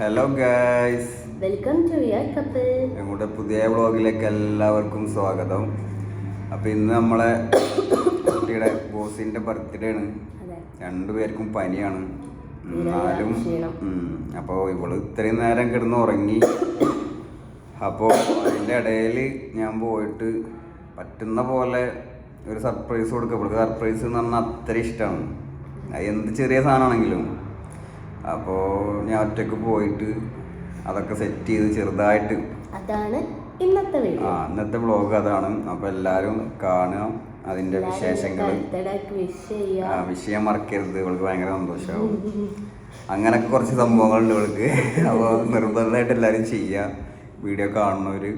Hello guys welcome to your couple ഞങ്ങളുടെ പുതിയ വ്ളോഗിലേക്ക് എല്ലാവർക്കും സ്വാഗതം. അപ്പോൾ ഇന്ന് നമ്മളെ കുട്ടിയുടെ ബോസിന്റെ ബർത്ത്ഡേ ആണ്. രണ്ടുപേർക്കും പനിയാണ്. എന്നാലും അപ്പൊ അപ്പോൾ ഇവൾ ഇത്രയും നേരം കിടന്ന് ഉറങ്ങി. അപ്പോൾ അതിന്റെ ഇടയിൽ ഞാൻ പോയിട്ട് പറ്റുന്ന പോലെ ഒരു സർപ്രൈസ് കൊടുക്കുക ഇവൾക്ക് സർപ്രൈസ് എന്ന് പറഞ്ഞാൽ അത്ര ഇഷ്ടമാണ് അത് എന്ത് ചെറിയ സാധനമാണെങ്കിലും. അപ്പോൾ ഞാൻ ഒറ്റയ്ക്ക് പോയിട്ട് അതൊക്കെ സെറ്റ് ചെയ്ത് ചെറുതായിട്ട്. അതാണ് ഇന്നത്തെ ആ ഇന്നത്തെ വ്ളോഗ് അതാണ്. അപ്പോൾ എല്ലാവരും കാണുക അതിന്റെ വിശേഷങ്ങൾ ആ വിഷയം മറക്കരുത്. ഇവൾക്ക് ഭയങ്കര സന്തോഷമാവും അങ്ങനൊക്കെ കുറച്ച് സംഭവങ്ങളുണ്ട് ഇവൾക്ക്. അപ്പോൾ നിർബന്ധമായിട്ട് എല്ലാവരും ചെയ്യുക. വീഡിയോ കാണുന്നവര്.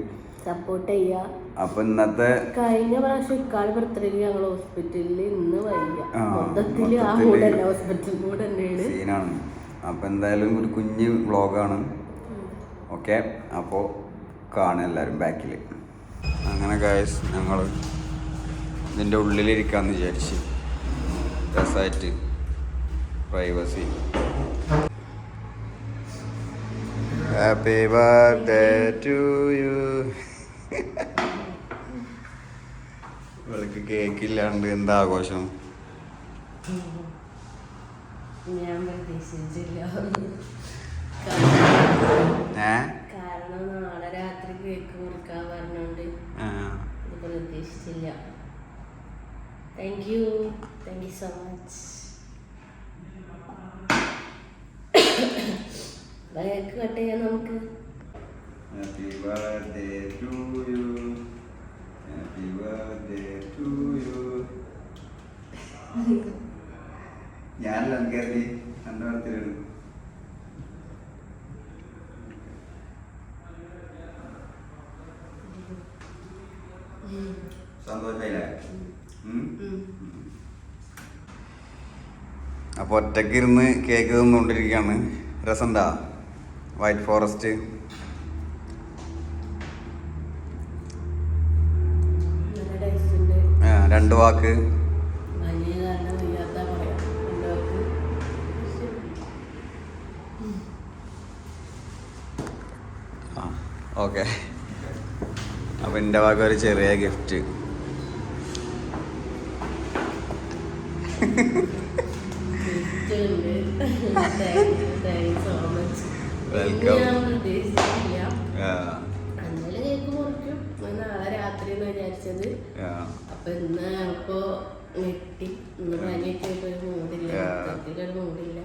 സപ്പോർട്ട് ചെയ്യുക. അപ്പോൾ ഇന്നത്തെ കഴിഞ്ഞ പ്രാവശ്യം ഇക്കാട് ബർത്ത്ഡേക്ക് ഞങ്ങൾ ഹോസ്പിറ്റലിൽ ഇന്ന് വയ്യ ആ, മൊത്തത്തിൽ ആ മൊത്തത്തിൽ മൂഡ് തന്നെ അപ്പോൾ എന്തായാലും ഒരു കുഞ്ഞ് വ്ളോഗാണ്. ഓക്കെ? അപ്പോൾ കാണുക എല്ലാവരും ബാക്കിൽ അങ്ങനെ ഗായസ് ഞങ്ങൾ ഇതിന്റെ ഉള്ളിലിരിക്കാമെന്ന് വിചാരിച്ച്. രസമായിട്ട് privacy happy birthday to you ഇവൾക്ക് കേക്ക് ഇല്ലാണ്ട് എന്താ ആഘോഷം? ഞാൻ പ്രതീക്ഷിച്ചില്ല കാരണം നാളെ രാത്രി കേക്ക് മുറിക്കാൻ പറഞ്ഞോണ്ട് പ്രതീക്ഷിച്ചില്ല. Thank you thank you so much cake cut ചെയ്യാം നമുക്ക്. Happy birthday to you. Happy birthday to you. ഞാനല്ല കയറി എന്റെ ബർത്ത്ഡേ സന്തോഷായില്ലേ? ഉം? അപ്പോൾ ഒറ്റയ്ക്ക് ഇരുന്ന് കേക്ക് തിന്നുകൊണ്ടിരിക്കുകയാണ് രസമുണ്ടാ? വൈറ്റ് ഫോറസ്റ്റ് രണ്ട് വാക്ക്. ഓക്കെ. അപ്പം എന്റെ ഭാഗം ഒരു ചെറിയ ഗിഫ്റ്റ്. വെൽക്കം. അപ്പൊ ഇന്ന് അപ്പോ ഞെട്ടി ഇന്ന് പനിയൊക്കെ ഒരു മൂടില്ല. ആ. മൊത്തത്തിലൊരു മൂടില്ല.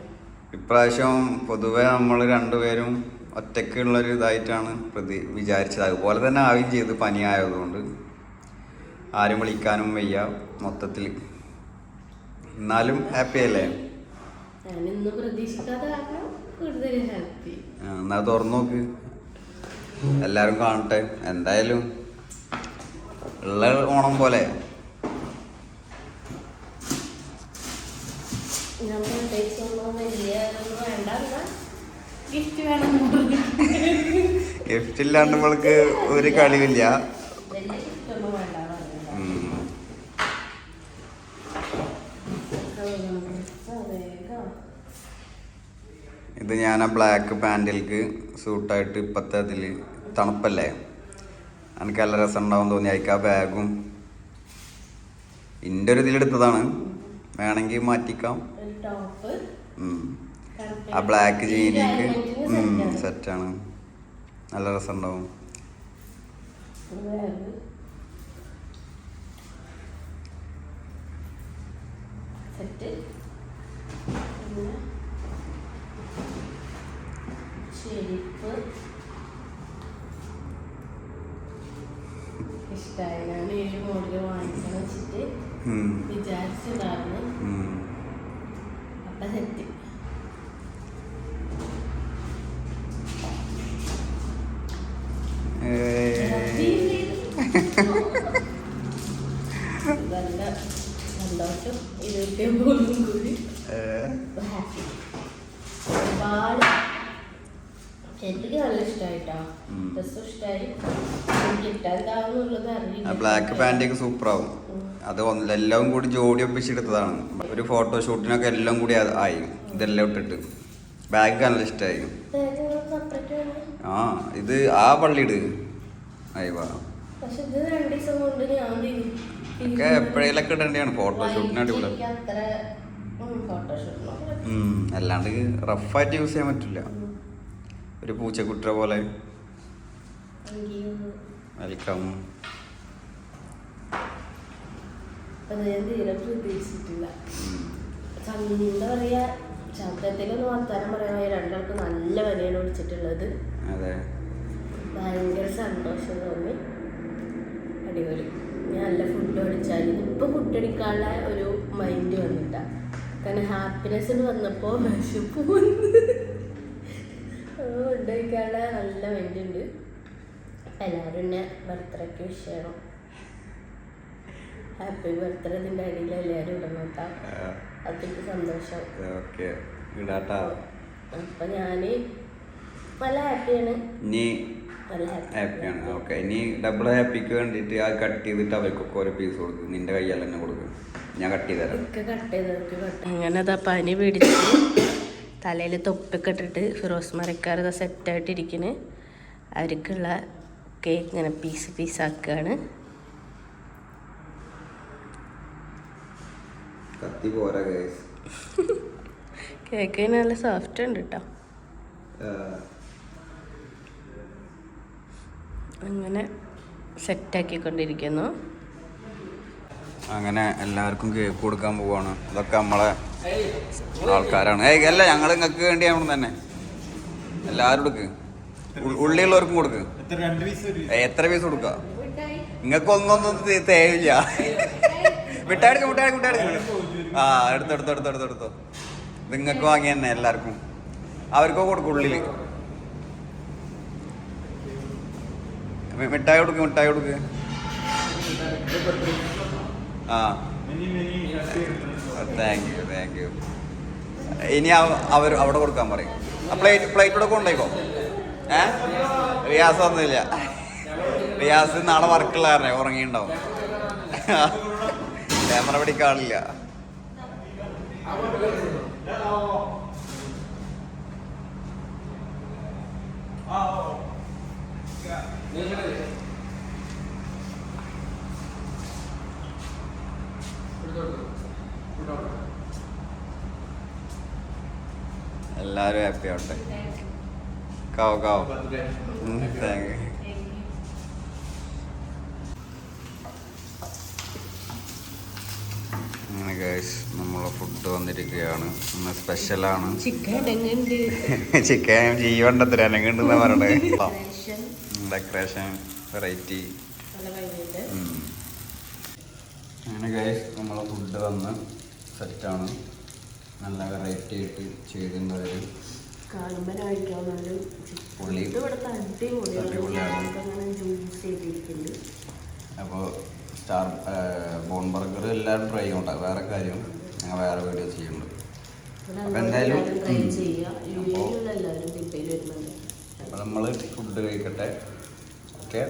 ഇപ്രാവശ്യം പൊതുവെ നമ്മൾ രണ്ടുപേരും ഒറ്റയ്ക്കുള്ളൊരു ഇതായിട്ടാണ് പ്രതി വിചാരിച്ചത്. അതുപോലെ തന്നെ ആവുകയും ചെയ്തു. പനിയായതുകൊണ്ട് ആരും വിളിക്കാനും വയ്യ മൊത്തത്തിൽ. എന്നാലും ഹാപ്പി അല്ലേ? എന്നാ തുറന്നു നോക്ക്. എല്ലാരും കാണട്ടെ. എന്തായാലും ഉള്ള ഓണം പോലെ. ഗിഫ്റ്റ് വേണം ഗിഫ്റ്റ് ഇല്ലാണ്ട് നമ്മൾക്ക് ഒരു. അതേക്കാ. ഇത് ഞാൻ ആ ബ്ലാക്ക് പാന്റിലേക്ക് സൂട്ടായിട്ട് ഇപ്പത്തെ അതിൽ തണുപ്പല്ലേ എനിക്ക് നല്ല രസം ഉണ്ടാവും തോന്നി അയക്ക ആ ബാഗും എന്റെ ഒരു ഇതിലെടുത്തതാണ് വേണമെങ്കിൽ മാറ്റിക്കാം ടോപ്പ്. ആ ബ്ലാക്ക് ജീനിക്ക് സെറ്റാണ്. ആണ്. നല്ല രസം ഉണ്ടാവും ബാഗ് സെറ്റ് പിന്നെ ഇഷ്ടമായി ഞാൻ ഈ മോഡൽ വാങ്ങിക്കണം വെച്ചിട്ട്. വിചാരിച്ചതാണ്. ഉം. അപ്പൊ സെറ്റ് ഏയ്. നല്ല സന്തോഷം ഇരുപത്തി ഒമ്പതും കൂടി ഏഹ്. ഹാപ്പി ഒരുപാട് എനിക്ക് നല്ല ഇഷ്ടമായിട്ടോ ഉം. ഡ്രസ്സും ഇഷ്ടമായി എനിക്ക് ഇട്ടാണ്ടാവുന്നുള്ളത് ആ അറിയില്ല ബ്ലാക്ക് പാന്റൊക്കെ സൂപ്പറാവും. അത് ഒന്ന് എല്ലാം കൂടി ജോഡി ഒപ്പിച്ചെടുത്തതാണ്. ഒരു ഫോട്ടോഷൂട്ടിനൊക്കെ എല്ലാം കൂടി ആയി. ഇതെല്ലാം ഇട്ടിട്ട്. ബാഗ് നല്ല ഇഷ്ടമായി ആ ഇത് ആ പള്ളിയിട്. ഇട് അയ്യോ പക്ഷെ ഇത് രണ്ട് ദിവസം കൊണ്ട് ഞാൻ ഒക്കെ എപ്പോഴേലൊക്കെ ഇടേണ്ടതാണ് ഫോട്ടോഷൂട്ടിന് അടിപൊളി. അല്ലാണ്ട് റഫായിട്ട് യൂസ് ചെയ്യാൻ പറ്റില്ല. ഒരു പൂച്ചക്കുട്ട പോലെ. വെൽക്കം അത് ഞാൻ തീരെ പ്രതീക്ഷിച്ചിട്ടില്ല. എന്താ പറയാ ശബ്ദത്തിലൊന്ന് വർത്താനം പറയാൻ രണ്ടാൾക്ക് നല്ല വിലയാണ് പിടിച്ചിട്ടുള്ളത് അതെ. ഭയങ്കര സന്തോഷം തോന്നി. അടിപൊളി. ഞാൻ നല്ല ഫുഡ് അടിച്ചാൽ ഇപ്പൊ ഫുഡ് അടിക്കാനുള്ള ഒരു മൈൻഡ് വന്നിട്ടാ കാരണം ഹാപ്പിനെസ് വന്നപ്പോ വിശപ്പ് വന്ന്. ഫുഡ് കഴിക്കാനുള്ള നല്ല മൈൻഡ് ഉണ്ട്. എല്ലാവരും എന്നെ ബർത്ത്ഡേക്ക് വിഷ് ചെയ്യണം. ഹാപ്പി ബർത്ത്ഡേ ഇതിന്റെ അടിയിൽ എല്ലാവരും ഇടണോട്ടാ അതൊക്കെ സന്തോഷം. ഓക്കെ. ഇടാട്ടാ അപ്പൊ ഞാൻ നല്ല ഹാപ്പിയാണ് നീ ഹാപ്പിയാണ് ഓക്കെ. ഇനി ഡബിൾ ഹാപ്പിക്ക് വേണ്ടിയിട്ട് ആ കട്ട് ചെയ്തിട്ട് അവർക്കൊക്കെ ഓരോ പീസ് കൊടുക്കും. നിന്റെ കയ്യാൽ തന്നെ കൊടുക്കും. ഞാൻ കട്ട് അങ്ങനെ അതാ പനി പിടിച്ച് തലയിൽ തൊപ്പൊക്കെ ഇട്ടിട്ട് ഫിറോസ് മരക്കാർ ഇതാ സെറ്റായിട്ടിരിക്കണ് അവർക്കുള്ള കേക്ക് ഇങ്ങനെ പീസ് പീസ് ആക്കുകയാണ് കത്തി പോരാ ഗൈസ് കേക്ക് നല്ല സോഫ്റ്റ് ഉണ്ട് കേട്ടോ അങ്ങനെ സെറ്റാക്കിക്കൊണ്ടിരിക്കുന്നു അങ്ങനെ എല്ലാവർക്കും കേക്ക് കൊടുക്കാൻ പോവാണ്. അതൊക്കെ നമ്മളെ ആൾക്കാരാണ്. ഏയ് അല്ല ഞങ്ങൾ നിങ്ങൾക്ക് വേണ്ടിയാണ് തന്നെ. എല്ലാവരും കൊടുക്ക് ഉ- ഉള്ളിയുള്ളവർക്കും കൊടുക്ക്. എത്ര പീസ് കൊടുക്ക? നിങ്ങൾക്ക് ഒന്നൊന്നും തേവില്ല വിട്ടാടുക്ക് വിട്ടാടുക്ക് വിട്ടാടുക്ക് ആ എടുത്തു എടുത്തു എടുത്തോ എടുത്തോ എടുത്തോ. നിങ്ങൾക്ക് വാങ്ങി തന്നെ എല്ലാവർക്കും. അവർക്കോ കൊടുക്കും ഉള്ളിൽ. മിഠായി കൊടുക്ക് മിഠായി കൊടുക്ക്. ആ. താങ്ക് യു താങ്ക് യു ഇനി അവർ അവിടെ കൊടുക്കാൻ പറയും. പ്ലേറ്റ് പ്ലേറ്റ് പ്ലേറ്റോടെ കൊണ്ടേക്കോ ഏ? റിയാസ് ഒന്നുമില്ല റിയാസ് നാളെ വർക്കുള്ള കാരണം ഉറങ്ങിയിട്ടുണ്ടാവും. ക്യാമറ പിടിക്കാളില്ല എല്ലാവരും ഹാപ്പി ആവട്ടെ. കാവ് കാവ് താങ്ക് യു അങ്ങനെ ഗൈസ് നമ്മളെ ഫുഡ് വന്നിരിക്കുകയാണ്. ഇന്ന് സ്പെഷ്യലാണ് ചിക്കൻ ജീവണ്ടത്തിൽ അനങ്ങണ്ടെന്നാ പറയണത്. ഡെക്കറേഷൻ വെറൈറ്റി നല്ല ഭംഗിയുണ്ട് അങ്ങനെ ഗൈസ് നമ്മളെ ഫുഡ് വന്ന് സെറ്റാണ് നല്ല വെറൈറ്റി ആയിട്ട് ചെയ്തിട്ടുള്ളവർ കാണുമ്പോൾ കഴിക്കാൻ നല്ല പുളി. ഇത് ഇവിടുത്തെ അടിപൊളിയാണ്. അടിപൊളിയാണ്. അങ്ങനെ ജ്യൂസ് ചെയ്തിരിക്കുന്നുണ്ട് അപ്പോൾ സ്റ്റാർ ബോൺ ബർഗർ എല്ലാവരും ട്രൈ ചെയ്യണ്ട വേറെ കാര്യം ഞങ്ങൾ വേറെ വീഡിയോ ചെയ്യുന്നുണ്ട്. അപ്പോൾ എന്തായാലും, അപ്പോൾ നമ്മൾ ഫുഡ് കഴിക്കട്ടെ. ഓക്കെ